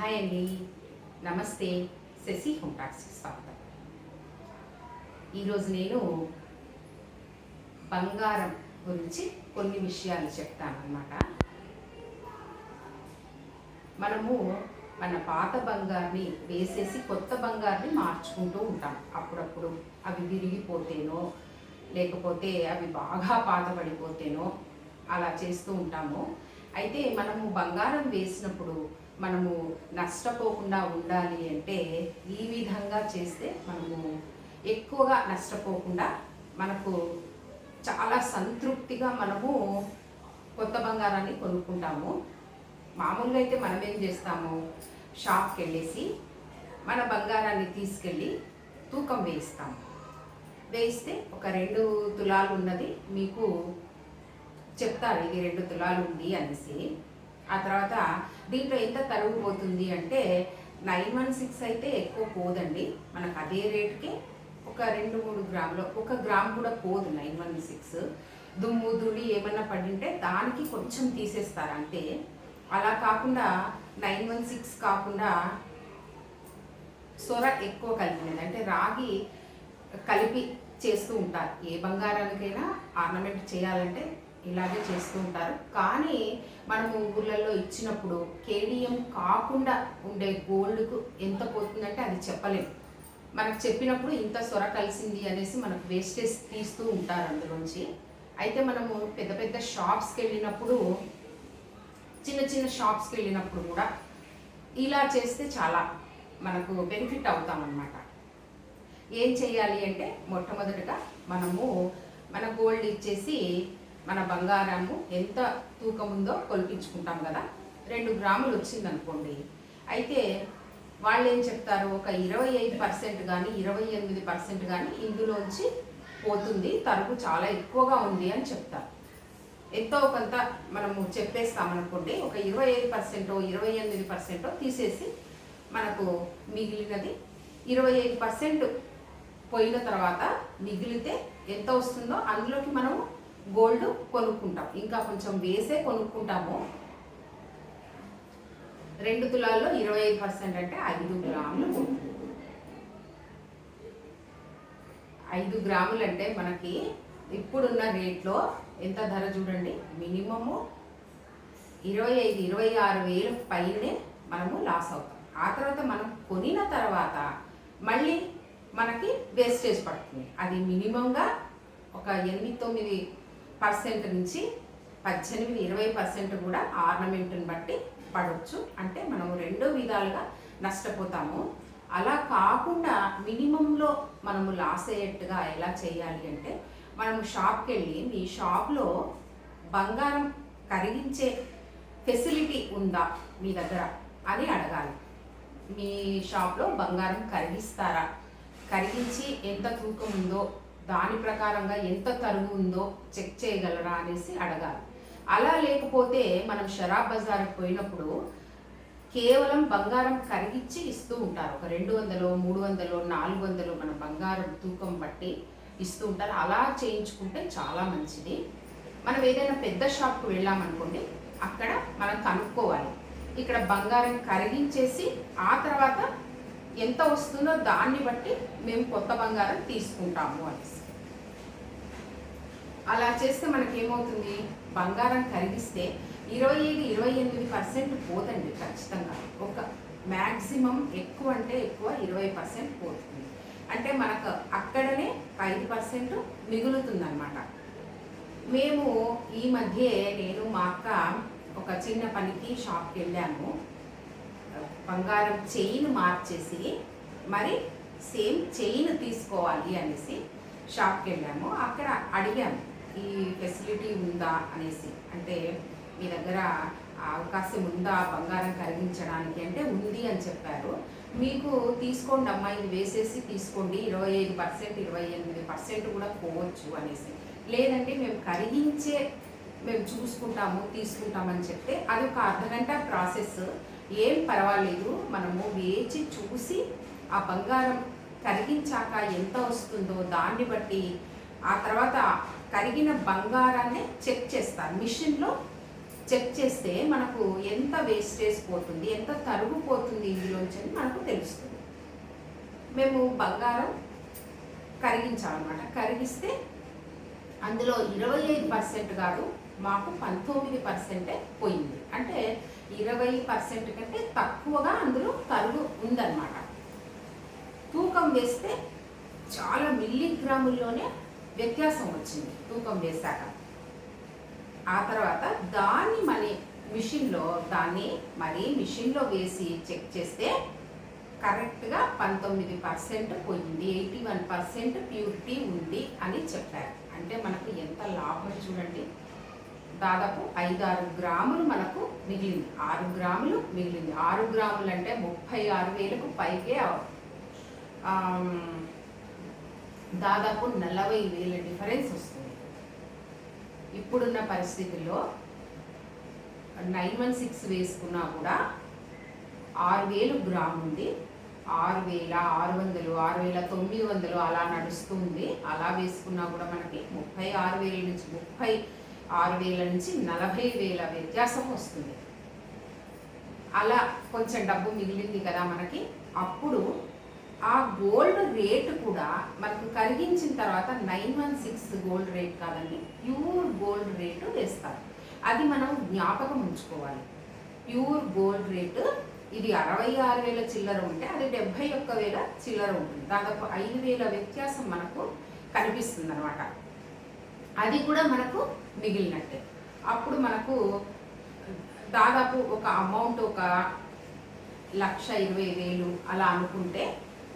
Hi అండి. నమస్తే. Shashi home టాక్స్కి స్వాగతం. ఈరోజు నేను బంగారం గురించి కొన్ని విషయాలు చెప్తానన్నమాట. మనము మన పాత బంగారుని వేసేసి కొత్త బంగారుని మార్చుకుంటూ ఉంటాం. అప్పుడప్పుడు అవి విరిగిపోతేనో లేకపోతే అవి బాగా పాతబడిపోతేనో అలా చేస్తూ ఉంటాము. అయితే మనము బంగారం వేసినప్పుడు మనము నష్టపోకుండా ఉండాలి అంటే ఈ విధంగా చేస్తే మనము ఎక్కువగా నష్టపోకుండా మనకు చాలా సంతృప్తిగా మనము కొత్త బంగారాన్ని కొనుక్కుంటాము. మామూలుగా అయితే మనం ఏం చేస్తాము? షాప్కి వెళ్ళేసి మన బంగారాన్ని తీసుకెళ్ళి తూకం వేయిస్తాము. వేయిస్తే ఒక రెండు తులాలు ఉన్నది. మీకు చెప్తారు ఇది రెండు తులాలు ఉంది అనేసి. ఆ తర్వాత దీంట్లో ఎంత కరువు పోతుంది అంటే నైన్ వన్ సిక్స్ అయితే ఎక్కువ పోదండి. మనకు అదే రేట్కి ఒక రెండు మూడు గ్రాములు ఒక గ్రామ్ కూడా పోదు నైన్ వన్ సిక్స్. దుమ్ము దుడి ఏమన్నా పడింటే దానికి కొంచెం తీసేస్తారు. అంతే అలా కాకుండా నైన్ వన్ సిక్స్ కాకుండా సొర ఎక్కువ కలిపినది అంటే రాగి కలిపి చేస్తూ ఉంటారు. ఏ బంగారానికైనా ఆర్నమెంట్ చేయాలంటే ఇలాగే చేస్తూ ఉంటారు. కానీ మనము ఊళ్ళల్లో ఇచ్చినప్పుడు కేడిఎం కాకుండా ఉండే గోల్డ్కు ఎంత పోతుందంటే అది చెప్పలేము మనకు చెప్పినప్పుడు ఇంత సొర కలిసింది అనేసి మనకు వేస్టేజ్ తీస్తూ ఉంటారు అందులోంచి. అయితే మనము పెద్ద పెద్ద షాప్స్కి వెళ్ళినప్పుడు చిన్న చిన్న షాప్స్కి వెళ్ళినప్పుడు కూడా ఇలా చేస్తే చాలా మనకు బెనిఫిట్ అవుతామన్నమాట. ఏం చేయాలి అంటే మొట్టమొదటిగా మనము మన గోల్డ్ ఇచ్చేసి మన బంగారము ఎంత తూకం ఉందో కొలిపించుకుంటాం కదా. రెండు గ్రాములు వచ్చిందనుకోండి. అయితే వాళ్ళు ఏం చెప్తారు? ఒక ఇరవై ఐదు పర్సెంట్ కానీ ఇరవై ఎనిమిది పర్సెంట్ కానీ ఇందులోంచి పోతుంది. తరుపు చాలా ఎక్కువగా ఉంది అని చెప్తారు. ఎంతో కొంత మనము చెప్పేస్తామనుకోండి ఒక ఇరవై ఐదు పర్సెంటో ఇరవై ఎనిమిది పర్సెంటో తీసేసి మనకు మిగిలినది ఇరవై ఐదు పర్సెంట్ పోయిన తర్వాత మిగిలితే ఎంత వస్తుందో అందులోకి మనము గోల్డ్ కొనుక్కుంటాం. ఇంకా కొంచెం వేసే కొనుక్కుంటాము. రెండు తులాల్లో ఇరవై ఐదు పర్సెంట్ అంటే ఐదు గ్రాములు ఐదు గ్రాములు అంటే మనకి ఇప్పుడున్న రేట్లో ఎంత ధర చూడండి. మినిమము ఇరవై ఐదు ఇరవై ఆరు వేలు పైనే మనము లాస్ అవుతాం. ఆ తర్వాత మనం కొనిన తర్వాత మళ్ళీ మనకి వేస్టేజ్ పడుతుంది. అది మినిమంగా ఒక ఎనిమిది తొమ్మిది పర్సెంట్ నుంచి పద్దెనిమిది ఇరవై పర్సెంట్ కూడా ఆర్నమెంట్ని బట్టి పడవచ్చు అంటే మనము రెండు విధాలుగా నష్టపోతాము. అలా కాకుండా మినిమంలో మనము లాస్ అయ్యేట్టుగా ఎలా చేయాలి అంటే మనము షాప్కి వెళ్ళి మీ షాప్లో బంగారం కరిగించే ఫెసిలిటీ ఉందా మీ దగ్గర అని అడగాలి. మీ షాప్లో బంగారం కరిగిస్తారా? కరిగించి ఎంత తూకం ఉందో దాని ప్రకారంగా ఎంత తరుగు ఉందో చెక్ చేయగలరా అనేసి అడగాలి. అలా లేకపోతే మనం షరాబ్ బజార్కి పోయినప్పుడు కేవలం బంగారం కరిగించి ఇస్తూ ఉంటారు. ఒక రెండు వందలు మూడు వందలు నాలుగు వందలు మన బంగారం తూకం బట్టి ఇస్తూ ఉంటారు. అలా చేయించుకుంటే చాలా మంచిది. మనం ఏదైనా పెద్ద షాప్కి వెళ్ళామనుకోండి అక్కడ మనం కనుక్కోవాలి. ఇక్కడ బంగారం కరిగించేసి ఆ తర్వాత ఎంత వస్తుందో దాన్ని బట్టి మేము కొత్త బంగారం తీసుకుంటాము అనేసి. అలా చేస్తే మనకి ఏమవుతుంది బంగారం కరిగిస్తే ఇరవై ఐదు ఇరవై ఎనిమిది పర్సెంట్ పోదండి ఖచ్చితంగా. ఒక మ్యాక్సిమం ఎక్కువ అంటే ఎక్కువ ఇరవై పర్సెంట్ పోతుంది. అంటే మనకు అక్కడనే ఐదు పర్సెంట్ మిగులుతుందన్నమాట. మేము ఈ మధ్య నేను మా అక్క ఒక చిన్న పనికి షాప్కి వెళ్ళాము. బంగారం చైన్ మార్చేసి మరి సేమ్ చైన్ తీసుకోవాలి అనేసి షాప్కి వెళ్ళాము. అక్కడ అడిగాము ఈ ఫెసిలిటీ ఉందా అనేసి. అంటే మీ దగ్గర అవకాశం ఉందా బంగారం కరిగించడానికి అంటే ఉంది అని చెప్పారు. మీకు తీసుకోండి అమ్మా ఇది వేసేసి తీసుకోండి. ఇరవై ఐదు పర్సెంట్ ఇరవై ఎనిమిది పర్సెంట్ కూడా పోవచ్చు అనేసి. లేదంటే మేము కరిగించే మేము చూసుకుంటాము తీసుకుంటామని చెప్తే అది ఒక అర్ధగంట ప్రాసెస్. ఏం పర్వాలేదు. మనము వేచి చూసి ఆ బంగారం కరిగించాక ఎంత వస్తుందో దాన్ని బట్టి ఆ తర్వాత కరిగిన బంగారాన్ని చెక్ చేస్తారు. మిషన్లో చెక్ చేస్తే మనకు ఎంత వేస్టేజ్ పోతుంది ఎంత తరుగు పోతుంది ఇందులోంచి అని మనకు తెలుస్తుంది. మేము బంగారం కరిగించాలన్నమాట. కరిగిస్తే అందులో ఇరవై ఐదు పర్సెంట్ కాదు మాకు పంతొమ్మిది పర్సెంటే పోయింది. అంటే ఇరవై పర్సెంట్ కంటే తక్కువగా అందులో తరుగు ఉందన్నమాట. తూకం వేస్తే చాలా మిల్లీగ్రాముల్లోనే వ్యత్యాసం వచ్చింది తూకం వేశాక. ఆ తర్వాత దాన్ని మరి మిషన్లో దాన్ని మరి మిషన్లో వేసి చెక్ చేస్తే కరెక్ట్గా పంతొమ్మిది పర్సెంట్ పోయింది. ఎయిటీ వన్ పర్సెంట్ ప్యూరిటీ ఉంది అని చెప్పారు. అంటే మనకు ఎంత లాభం చూడండి. దాదాపు ఐదు ఆరు గ్రాములు మనకు మిగిలింది. ఆరు గ్రాములు మిగిలింది. ఆరు గ్రాములు అంటే ముప్పై ఆరు వేలకు పైకే దాదాపు నలభై వేల డిఫరెన్స్ వస్తుంది. ఇప్పుడున్న పరిస్థితుల్లో నైన్ వన్ సిక్స్ వేసుకున్నా కూడా ఆరు వేలు గ్రామ్ ఉంది. ఆరు వేల ఆరు వందలు ఆరు వేల తొమ్మిది వందలు అలా నడుస్తుంది. అలా వేసుకున్నా కూడా మనకి ముప్పై ఆరు వేల నుంచి ముప్పై ఆరు వేల నుంచి నలభై వేల వ్యత్యాసం వస్తుంది. అలా కొంచెం డబ్బు మిగిలింది కదా మనకి. అప్పుడు ఆ గోల్డ్ రేటు కూడా మనకు కరిగించిన తర్వాత nine one six gold rate కాదండి ప్యూర్ గోల్డ్ రేటు వేస్తారు. అది మనం జ్ఞాపకం ఉంచుకోవాలి. ప్యూర్ గోల్డ్ రేటు ఇది అరవై ఆరు వేల చిల్లర ఉంటే అది డెబ్బై ఒక్క వేల చిల్లర ఉంటుంది. దాదాపు ఐదు వేల వ్యత్యాసం మనకు కనిపిస్తుంది అనమాట అది కూడా మనకు మిగిలినట్టే. అప్పుడు మనకు దాదాపు ఒక అమౌంట్ ఒక లక్ష ఇరవై వేలు అలా అనుకుంటే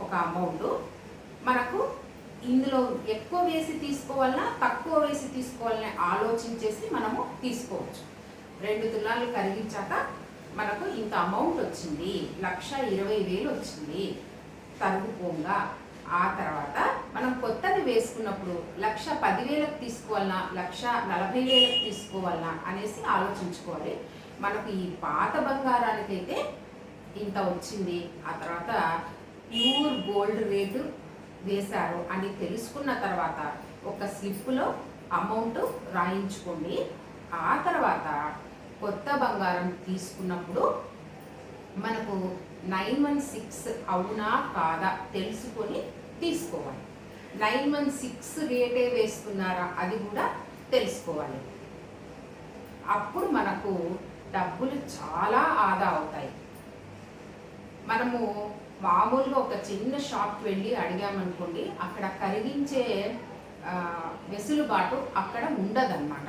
ఒక అమౌంట్ మనకు ఇందులో ఎక్కువ వేసి తీసుకోవాలన్నా తక్కువ వేసి తీసుకోవాలని ఆలోచించేసి మనము తీసుకోవచ్చు. రెండు తులాలు కరిగించాక మనకు ఇంత అమౌంట్ వచ్చింది. లక్ష ఇరవై వేలు వచ్చింది. తరుగుపోగా ఆ తర్వాత మనం కొత్తది వేసుకున్నప్పుడు లక్ష పదివేలకు తీసుకోవాలన్నా లక్ష నలభై వేలకు తీసుకోవాలన్నా అనేసి ఆలోచించుకోవాలి. మనకు ఈ పాత బంగారానికైతే ఇంత వచ్చింది. ఆ తర్వాత ప్యూర్ గోల్డ్ రేటు వేశారు అని తెలుసుకున్న తర్వాత ఒక స్లిప్లో అమౌంట్ రాయించుకోండి. ఆ తర్వాత కొత్త బంగారం తీసుకున్నప్పుడు మనకు నైన్ వన్ సిక్స్ అవునా కాదా తెలుసుకొని తీసుకోవాలి. నైన్ వన్ సిక్స్ రేటే వేస్తున్నారా అది కూడా తెలుసుకోవాలి. అప్పుడు మనకు డబ్బులు చాలా ఆదా అవుతాయి. మనము మామూలుగా ఒక చిన్న షాప్కి వెళ్ళి అడిగామనుకోండి అక్కడ కరిగించే వెసులుబాటు అక్కడ ఉండదన్నమాట.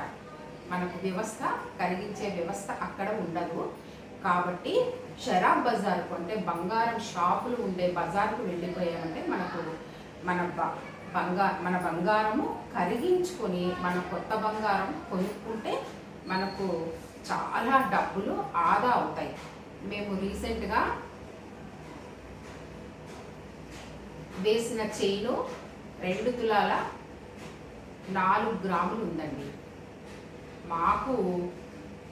మనకు వ్యవస్థ కరిగించే వ్యవస్థ అక్కడ ఉండదు. కాబట్టి షరాబ్ బజార్కు అంటే బంగారం షాపులు ఉండే బజార్కు వెళ్ళిపోయామంటే మనకు మన బ బంగా మన బంగారము కరిగించుకొని మన కొత్త బంగారం కొనుక్కుంటే మనకు చాలా డబ్బులు ఆదా అవుతాయి. మేము రీసెంట్గా వేసిన చైను రెండు తులాల నాలుగు గ్రాములు ఉందండి. మాకు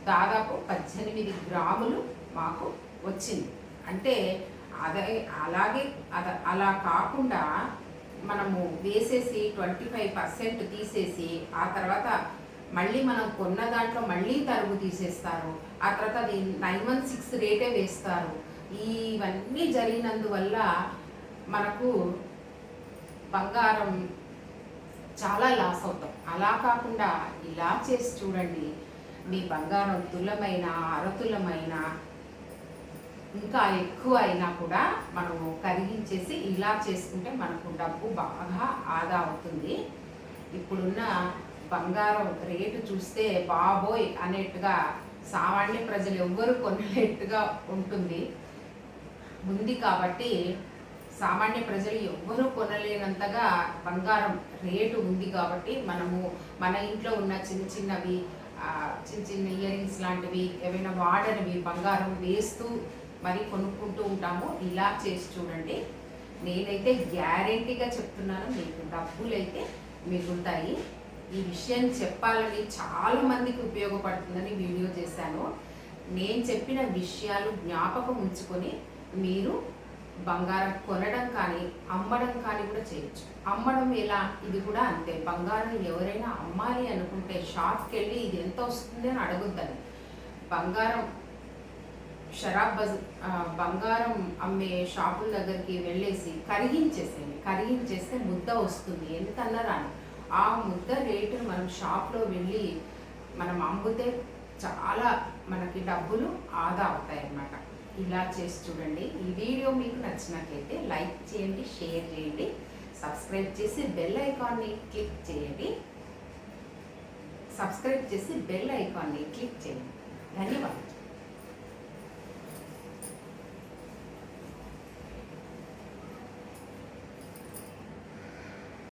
దాదాపు పద్దెనిమిది గ్రాములు మాకు వచ్చింది. అంటే అదే అలాగే అద అలా కాకుండా మనము వేసేసి ట్వంటీ ఫైవ్ పర్సెంట్ తీసేసి ఆ తర్వాత మళ్ళీ మనం కొన్న దాంట్లో మళ్ళీ తరుగు తీసేస్తారు. ఆ తర్వాత అది నైన్ వన్ సిక్స్ రేటే వేస్తారు. ఇవన్నీ జరిగినందువల్ల మనకు బంగారం చాలా లాస్ అవుతాం. అలా కాకుండా ఇలా చేసి చూడండి మీ బంగారం తులమైన అరతులమైన ఇంకా ఎక్కువ అయినా కూడా మనము కరిగించేసి ఇలా చేసుకుంటే మనకు డబ్బు బాగా ఆదా అవుతుంది. ఇప్పుడున్న బంగారం రేటు చూస్తే బాబోయ్ అనేట్టుగా సామాన్య ప్రజలు ఎవ్వరు కొనలేట్టుగా ఉంటుంది. ఉంది కాబట్టి సామాన్య ప్రజలు ఎవ్వరూ కొనలేనంతగా బంగారం రేటు ఉంది కాబట్టి మనము మన ఇంట్లో ఉన్న చిన్న చిన్నవి చిన్న చిన్న ఇయర్ రింగ్స్ లాంటివి ఏవైనా వాడనివి బంగారం వేస్తూ మరి కొనుక్కుంటూ ఉంటాము. ఇలా చేసి చూడండి. నేనైతే గ్యారెంటీగా చెప్తున్నాను మీకు డబ్బులు అయితే మిగులుతాయి. ఈ విషయం చెప్పాలని చాలా మందికి ఉపయోగపడుతుందని వీడియో చేశాను. నేను చెప్పిన విషయాలు జ్ఞాపకం ఉంచుకొని మీరు బంగారం కొనడం కానీ అమ్మడం కానీ కూడా చేయొచ్చు. అమ్మడం ఎలా? ఇది కూడా అంతే. బంగారం ఎవరైనా అమ్మాలి అనుకుంటే షాప్కి వెళ్ళి ఇది ఎంత వస్తుంది అని అడగొద్దని బంగారం షరాబ్ బజ్ బంగారం అమ్మే షాపుల దగ్గరికి వెళ్ళేసి కరిగించేసేయండి. కరిగించేస్తే ముద్ద వస్తుంది. ఎంత అన్నారా ఆ ముద్ద రేటును మనం షాప్లో వెళ్ళి మనం అమ్మితే చాలా మనకి డబ్బులు ఆదా అవుతాయి అన్నమాట ఇలా చేసి చూడండి. ఈ వీడియో మీకు నచ్చినట్లయితే లైక్ చేయండి షేర్ చేయండి. సబ్స్క్రైబ్ చేసి బెల్ ఐకాన్ని క్లిక్ చేయండి. సబ్స్క్రైబ్ చేసి బెల్ ఐకాన్ని క్లిక్ చేయండి. ధన్యవాదాలు.